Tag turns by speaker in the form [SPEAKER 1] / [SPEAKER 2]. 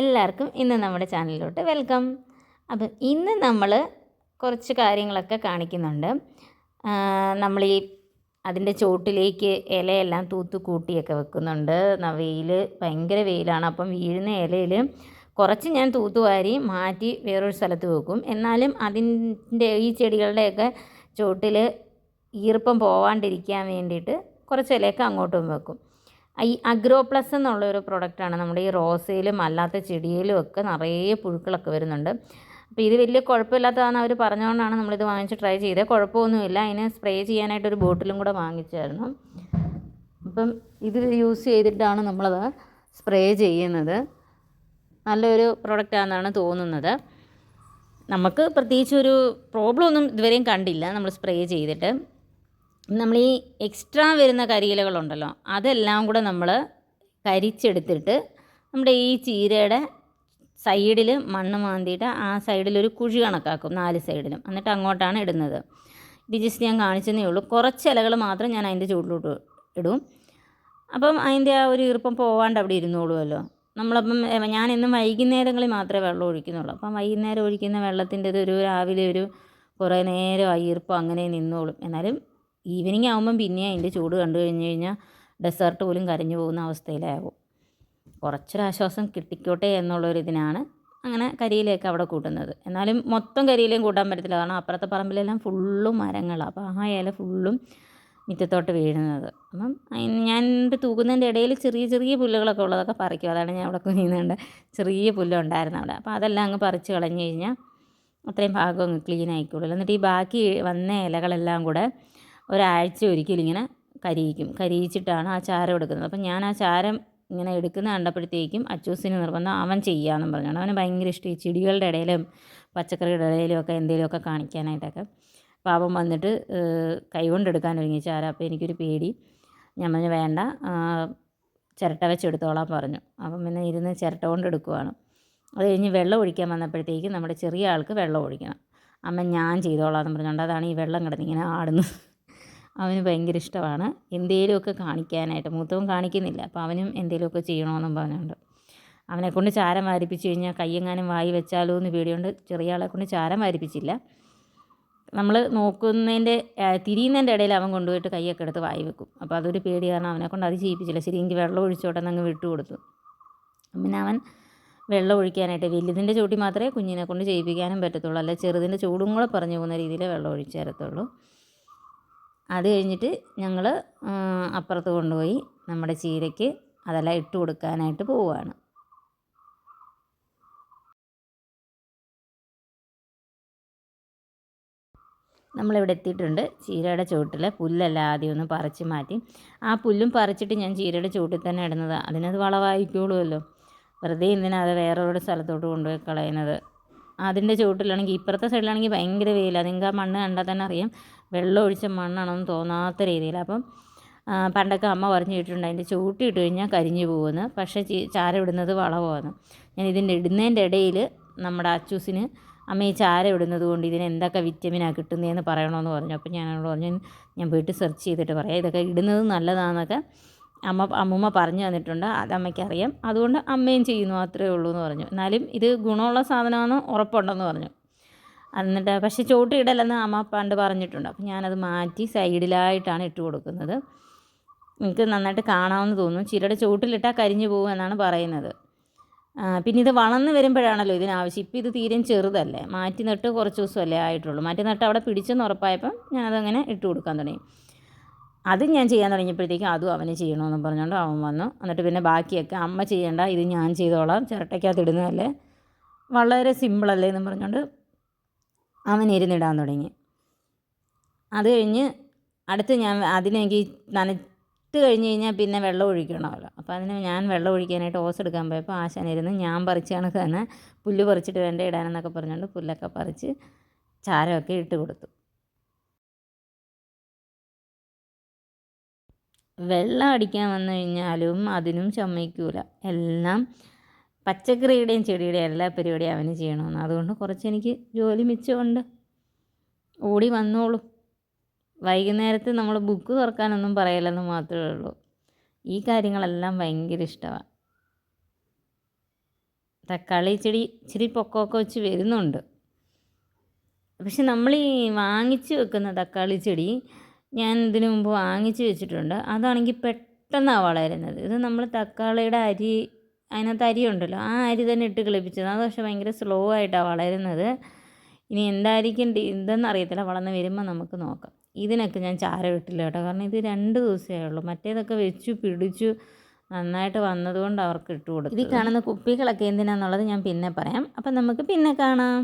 [SPEAKER 1] എല്ലാവർക്കും ഇന്ന് നമ്മുടെ ചാനലിലോട്ട് വെൽക്കം. അപ്പം ഇന്ന് നമ്മൾ കുറച്ച് കാര്യങ്ങളൊക്കെ കാണിക്കുന്നുണ്ട്. നമ്മൾ ഈ അതിന്റെ ചോട്ടിലേക്ക് ഇലയെല്ലാം തൂത്ത് കൂട്ടിയൊക്കെ വെക്കുന്നുണ്ട്. വെയിൽ ഭയങ്കര വെയിലാണ്. അപ്പം വീഴുന്ന ഇലയിൽ കുറച്ച് ഞാൻ തൂത്തുവാരി മാറ്റി വേറൊരു സ്ഥലത്ത് വെക്കും. എന്നാലും അതിന്റെ ഈ ചെടികളുടെയൊക്കെ ചോട്ടിൽ ഈർപ്പം പോവാണ്ടിരിക്കാൻ വേണ്ടിയിട്ട് കുറച്ച് ഇലയൊക്കെ അങ്ങോട്ടും വെക്കും. ഈ അഗ്രോ പ്ലസ് എന്നുള്ള ഒരു പ്രൊഡക്റ്റാണ്. നമ്മുടെ ഈ റോസയിലും അല്ലാത്ത ചെടിയിലും ഒക്കെ നിറയെ പുഴുക്കളൊക്കെ വരുന്നുണ്ട്. അപ്പോൾ ഇത് വലിയ കുഴപ്പമില്ലാത്തതാണ് അവർ പറഞ്ഞുകൊണ്ടാണ് നമ്മളിത് വാങ്ങിച്ച് ട്രൈ ചെയ്തത്. കുഴപ്പമൊന്നുമില്ല. അതിന് സ്പ്രേ ചെയ്യാനായിട്ടൊരു ബോട്ടിലും കൂടെ വാങ്ങിച്ചായിരുന്നു. അപ്പം ഇത് യൂസ് ചെയ്തിട്ടാണ് നമ്മളത് സ്പ്രേ ചെയ്യുന്നത്. നല്ലൊരു പ്രൊഡക്റ്റാണെന്നാണ് തോന്നുന്നത്. നമുക്ക് പ്രത്യേകിച്ച് ഒരു പ്രോബ്ലം ഒന്നും ഇതുവരെയും കണ്ടില്ല. നമ്മൾ സ്പ്രേ ചെയ്തിട്ട്. നമ്മൾ ഈ എക്സ്ട്രാ വരുന്ന കരിയിലകളുണ്ടല്ലോ അതെല്ലാം കൂടെ നമ്മൾ കരിച്ചെടുത്തിട്ട് നമ്മുടെ ഈ ചീരയുടെ സൈഡിൽ മണ്ണ് മാന്തിയിട്ട് ആ സൈഡിലൊരു കുഴി കണക്കാക്കും നാല് സൈഡിലും. എന്നിട്ട് അങ്ങോട്ടാണ് ഇടുന്നത്. ഇത് ജസ്റ്റ് ഞാൻ കാണിച്ചതേ ഉള്ളൂ. കുറച്ച് ഇലകൾ മാത്രം ഞാൻ അതിന്റെ ചൂടിലോട്ട് ഇടും. അപ്പം അതിന്റെ ആ ഒരു ഈർപ്പം പോവാണ്ട് അവിടെ ഇരുന്നോളുമല്ലോ നമ്മളപ്പം ഞാൻ ഇന്നും വൈകുന്നേരങ്ങളിൽ മാത്രമേ വെള്ളം ഒഴിക്കുന്നുള്ളൂ. അപ്പം വൈകുന്നേരം ഒഴിക്കുന്ന വെള്ളത്തിന്റെ ഒരു രാവിലെ ഒരു കുറേ നേരം ആ ഈർപ്പം അങ്ങനെ നിന്നോളും. എന്നാലും ഈവനിങ് ആകുമ്പം പിന്നെ അതിന്റെ ചൂട് കണ്ടു കഴിഞ്ഞ് കഴിഞ്ഞാൽ ഡെസേർട്ട് പോലും കരഞ്ഞു പോകുന്ന അവസ്ഥയിലാകും കുറച്ചൊരാശ്വാസം കിട്ടിക്കോട്ടെ എന്നുള്ളൊരിതിനാണ് അങ്ങനെ കരിയിലേക്ക് അവിടെ കൂട്ടുന്നത്. എന്നാലും മൊത്തം കരിയിലേയും കൂട്ടാൻ പറ്റത്തില്ല. കാരണം അപ്പുറത്തെ പറമ്പിലെല്ലാം ഫുള്ളും മരങ്ങളാണ് അപ്പോൾ ആ ഇല ഫുള്ളും മിറ്റത്തോട്ട് വീഴുന്നത്. അപ്പം ഞാൻ തൂക്കുന്നതിന്റെ ഇടയിൽ ചെറിയ ചെറിയ പുല്ലുകളൊക്കെ ഉള്ളതൊക്കെ പറിക്കും. അതാണ് ഞാൻ അവിടെ കുനിയുന്നുണ്ട് ചെറിയ പുല്ലുണ്ടായിരുന്നു അവിടെ. അപ്പോൾ അതെല്ലാം അങ്ങ് പറിച്ച് കളഞ്ഞു കഴിഞ്ഞാൽ അത്രയും ഭാഗം അങ്ങ് ക്ലീൻ ആയിക്കോളൂ. എന്നിട്ട് ഈ ബാക്കി വന്ന ഇലകളെല്ലാം കൂടെ ഒരാഴ്ച ഒരിക്കലും ഇങ്ങനെ കരിയിക്കും. കരിയിച്ചിട്ടാണ് ആ ചാരം എടുക്കുന്നത് അപ്പം ഞാൻ ആ ചാരം ഇങ്ങനെ എടുക്കുന്ന കണ്ടപ്പോഴത്തേക്കും അച്ചൂസിന് നിർബന്ധം അവൻ ചെയ്യാമെന്നും പറഞ്ഞാണ്. അവന് ഭയങ്കര ഇഷ്ടം ഈ ചെടികളുടെ ഇടയിലും പച്ചക്കറിയുടെ ഇടയിലും ഒക്കെ എന്തെങ്കിലുമൊക്കെ കാണിക്കാനായിട്ടൊക്കെ. അവൻ വന്നിട്ട് കൈ കൊണ്ടെടുക്കാൻ ഒരുങ്ങി ചാരം. അപ്പോൾ എനിക്കൊരു പേടി. ഞാൻ പറഞ്ഞു വേണ്ട ചിരട്ട വെച്ചെടുത്തോളാൻ പറഞ്ഞു. അപ്പം പിന്നെ ഇരുന്ന് ചിരട്ട കൊണ്ട് എടുക്കുവാണ്. അത് കഴിഞ്ഞ് വെള്ളം ഒഴിക്കാൻ വന്നപ്പോഴത്തേക്കും നമ്മുടെ ചെറിയ ആൾക്ക് വെള്ളം ഒഴിക്കണം. അമ്മ ഞാൻ ചെയ്തോളാം എന്ന് പറഞ്ഞുകൊണ്ട് അതാണ് ഈ വെള്ളം കിടന്നിങ്ങനെ ആടുന്നത്. അവന് ഭയങ്കര ഇഷ്ടമാണ്. എന്തെങ്കിലുമൊക്കെ കാണിക്കാനായിട്ട്. മൂത്തവൻ കാണിക്കുന്നില്ല. അപ്പോൾ അവനും എന്തെങ്കിലുമൊക്കെ ചെയ്യണമെന്നും പറഞ്ഞുകൊണ്ട്. അവനെ കൊണ്ട് ചാരം വാരിപ്പിച്ച് കഴിഞ്ഞാൽ കയ്യെങ്ങാനും വായി വെച്ചാലോ എന്ന് പേടിയുണ്ട് ചെറിയ ആളെ കൊണ്ട് ചാരം വാരിപ്പിച്ചില്ല. നമ്മൾ നോക്കുന്നതിന്റെ തിരിയുന്നതിന്റെ ഇടയിൽ അവൻ കൊണ്ടുപോയിട്ട് കൈയൊക്കെ എടുത്ത് വായി വെക്കും. അപ്പോൾ അതൊരു പേടി കാരണം അവനെ കൊണ്ട് അത് ചെയ്യിപ്പിച്ചില്ല. ശരി എനിക്ക് വെള്ളം ഒഴിച്ചോട്ടെ എന്നങ്ങ് വിട്ടു കൊടുത്തു. പിന്നെ അവൻ വെള്ളം ഒഴിക്കാനായിട്ട് വലുതിന്റെ ചൂട്ടി മാത്രമേ കുഞ്ഞിനെ കൊണ്ട് ചെയ്യിപ്പിക്കാനും പറ്റത്തുള്ളൂ. അല്ല ചെറുതിന്റെ ചൂടും കൂടെ പറഞ്ഞു പോകുന്ന രീതിയിൽ വെള്ളം ഒഴിച്ചു തരത്തുള്ളൂ. അത് കഴിഞ്ഞിട്ട് ഞങ്ങൾ അപ്പുറത്ത് കൊണ്ടുപോയി നമ്മുടെ ചീരയ്ക്ക് അതെല്ലാം ഇട്ട് കൊടുക്കാനായിട്ട് പോവുകയാണ്. നമ്മളിവിടെ എത്തിയിട്ടുണ്ട്. ചീരയുടെ ചുവട്ടിൽ പുല്ലെല്ലാം ആദ്യം ഒന്ന് പറിച്ച് മാറ്റി. ആ പുല്ലും പറിച്ചിട്ട് ഞാൻ ചീരയുടെ ചുവട്ടിൽ തന്നെ ഇടുന്നത്. അതിനത് വളവായിക്കോളുമല്ലോ വെറുതെ ഇന്നിനത് വേറൊരു സ്ഥലത്തോട്ട് കൊണ്ടുപോയി കളയുന്നത്? അതിന്റെ ചുവട്ടിലാണെങ്കിൽ ഇപ്പുറത്തെ സൈഡിലാണെങ്കിൽ ഭയങ്കര വെയിലാണ് നിങ്ങൾക്ക് ആ മണ്ണ് കണ്ടാൽ തന്നെ അറിയാം. വെള്ളം ഒഴിച്ച മണ്ണാണെന്ന് തോന്നാത്ത രീതിയിൽ. അപ്പം പണ്ടൊക്കെ അമ്മ പറഞ്ഞു ഇട്ടിട്ടുണ്ട് അതിന്റെ ചൂട്ടി ഇട്ട് കഴിഞ്ഞാൽ കരിഞ്ഞു പോകുമെന്ന്. പക്ഷേ ചാരം ഇടുന്നത് വളവുമാണ് ഞാൻ ഇതിന്റെ ഇടുന്നതിന്റെ ഇടയിൽ നമ്മുടെ അച്ചൂസിന് അമ്മ ഈ ചാരം ഇടുന്നത് കൊണ്ട് ഇതിന് എന്തൊക്കെ വിറ്റമിനാണ് കിട്ടുന്നതെന്ന് പറയണമെന്ന് പറഞ്ഞു. അപ്പോൾ ഞാൻ പറഞ്ഞു ഞാൻ പോയിട്ട് സെർച്ച് ചെയ്തിട്ട് പറയാം. ഇതൊക്കെ ഇടുന്നത് നല്ലതാണെന്നൊക്കെ അമ്മ അമ്മൂമ്മ പറഞ്ഞു തന്നിട്ടുണ്ട്. അത് അമ്മയ്ക്കറിയാം. അതുകൊണ്ട് അമ്മയും ചെയ്യുന്നു. അത്രയേ ഉള്ളൂ എന്ന് പറഞ്ഞു. എന്നാലും ഇത് ഗുണമുള്ള സാധനമാണെന്ന് ഉറപ്പുണ്ടെന്ന് പറഞ്ഞു. എന്നിട്ട് പക്ഷേ ചോട്ട് ഇടലെന്ന് അമ്മ പണ്ട് പറഞ്ഞിട്ടുണ്ട്. അപ്പം ഞാനത് മാറ്റി സൈഡിലായിട്ടാണ് ഇട്ട് കൊടുക്കുന്നത്. എനിക്ക് നന്നായിട്ട് കാണാമെന്ന് തോന്നുന്നു. ചിരയുടെ ചോട്ടിലിട്ടാൽ കരിഞ്ഞു പോകും എന്നാണ് പറയുന്നത്. പിന്നെ ഇത് വളർന്ന് വരുമ്പോഴാണല്ലോ ഇതിനാവശ്യം. ഇപ്പം ഇത് തീരെയും ചെറുതല്ലേ. മാറ്റി നട്ട് കുറച്ച് ദിവസമല്ലേ ആയിട്ടുള്ളൂ. മാറ്റി നട്ട് അവിടെ പിടിച്ചെന്ന് ഉറപ്പായപ്പം ഞാനതങ്ങനെ ഇട്ട് കൊടുക്കാൻ തുടങ്ങി. അത് ഞാൻ ചെയ്യാൻ തുടങ്ങിയപ്പോഴത്തേക്കും അതും അവന് ചെയ്യണമെന്ന് പറഞ്ഞുകൊണ്ട് അവൻ വന്നു. എന്നിട്ട് പിന്നെ ബാക്കിയൊക്കെ അമ്മ ചെയ്യേണ്ട ഇത് ഞാൻ ചെയ്തോളാം ചിരട്ടയ്ക്കകത്ത് ഇടുന്നതല്ലേ. വളരെ സിമ്പിളല്ലേ എന്ന് പറഞ്ഞുകൊണ്ട് അവൻ ഇരുന്നിടാൻ തുടങ്ങി. അത് കഴിഞ്ഞ് അടുത്ത് ഞാൻ അതിനെനിക്ക് നനച്ച് കഴിഞ്ഞ് കഴിഞ്ഞാൽ പിന്നെ വെള്ളം ഒഴിക്കണമല്ലോ. അപ്പോൾ അതിന് ഞാൻ വെള്ളം ഒഴിക്കാനായിട്ട് ഓസ് എടുക്കാൻ പോയപ്പോൾ ആശാൻ ഇരുന്ന് ഞാൻ പറിച്ച് കണക്ക് തന്നെ പുല്ല് പറിച്ചിട്ട് വേണ്ട ഇടാനെന്നൊക്കെ പറഞ്ഞുകൊണ്ട് പുല്ലൊക്കെ പറിച്ച് ചാരമൊക്കെ ഇട്ട് കൊടുത്തു. വെള്ളം അടിക്കാൻ വന്നു കഴിഞ്ഞാലും അതിനും ചമ്മയ്ക്കൂല എല്ലാം പച്ചക്കറിയുടെയും ചെടിയുടെയും എല്ലാ പരിപാടിയും അവന് ചെയ്യണമെന്ന്. അതുകൊണ്ട് കുറച്ച് എനിക്ക് ജോലി മിച്ചമുണ്ട്. ഓടി വന്നോളൂ. വൈകുന്നേരത്ത് നമ്മൾ ബുക്ക് തുറക്കാനൊന്നും പറയില്ലെന്ന് മാത്രമേ ഉള്ളൂ. ഈ കാര്യങ്ങളെല്ലാം ഭയങ്കര ഇഷ്ടമാണ്. തക്കാളി ചെടി ഇച്ചിരി പൊക്കമൊക്കെ വെച്ച് വരുന്നുണ്ട്. പക്ഷെ നമ്മൾ ഈ വാങ്ങിച്ച് വെക്കുന്ന തക്കാളി ചെടി ഞാൻ ഇതിനു മുമ്പ് വാങ്ങിച്ച് വെച്ചിട്ടുണ്ട്. അതാണെങ്കിൽ പെട്ടെന്നാണ് വളരുന്നത്. ഇത് നമ്മൾ തക്കാളിയുടെ അരി അതിനകത്ത് അരി ഉണ്ടല്ലോ. ആ അരി തന്നെ ഇട്ട് കിളിപ്പിച്ചത്. അത് പക്ഷേ ഭയങ്കര സ്ലോ ആയിട്ടാണ് വളരുന്നത്. ഇനി എന്തായിരിക്കും ഇതെന്ന് അറിയത്തില്ല. വളർന്ന് വരുമ്പോൾ നമുക്ക് നോക്കാം. ഇതിനൊക്കെ ഞാൻ ചാരം ഇട്ടില്ല കേട്ടോ. കാരണം ഇത് രണ്ട് ദിവസമേ ഉള്ളൂ. മറ്റേതൊക്കെ വെച്ചു പിടിച്ചു നന്നായിട്ട് വന്നതുകൊണ്ട് അവർക്ക് ഇട്ട് ഇത് കാണുന്ന കുപ്പികളൊക്കെ എന്തിനാന്നുള്ളത് ഞാൻ പിന്നെ പറയാം. അപ്പം നമുക്ക് പിന്നെ കാണാം.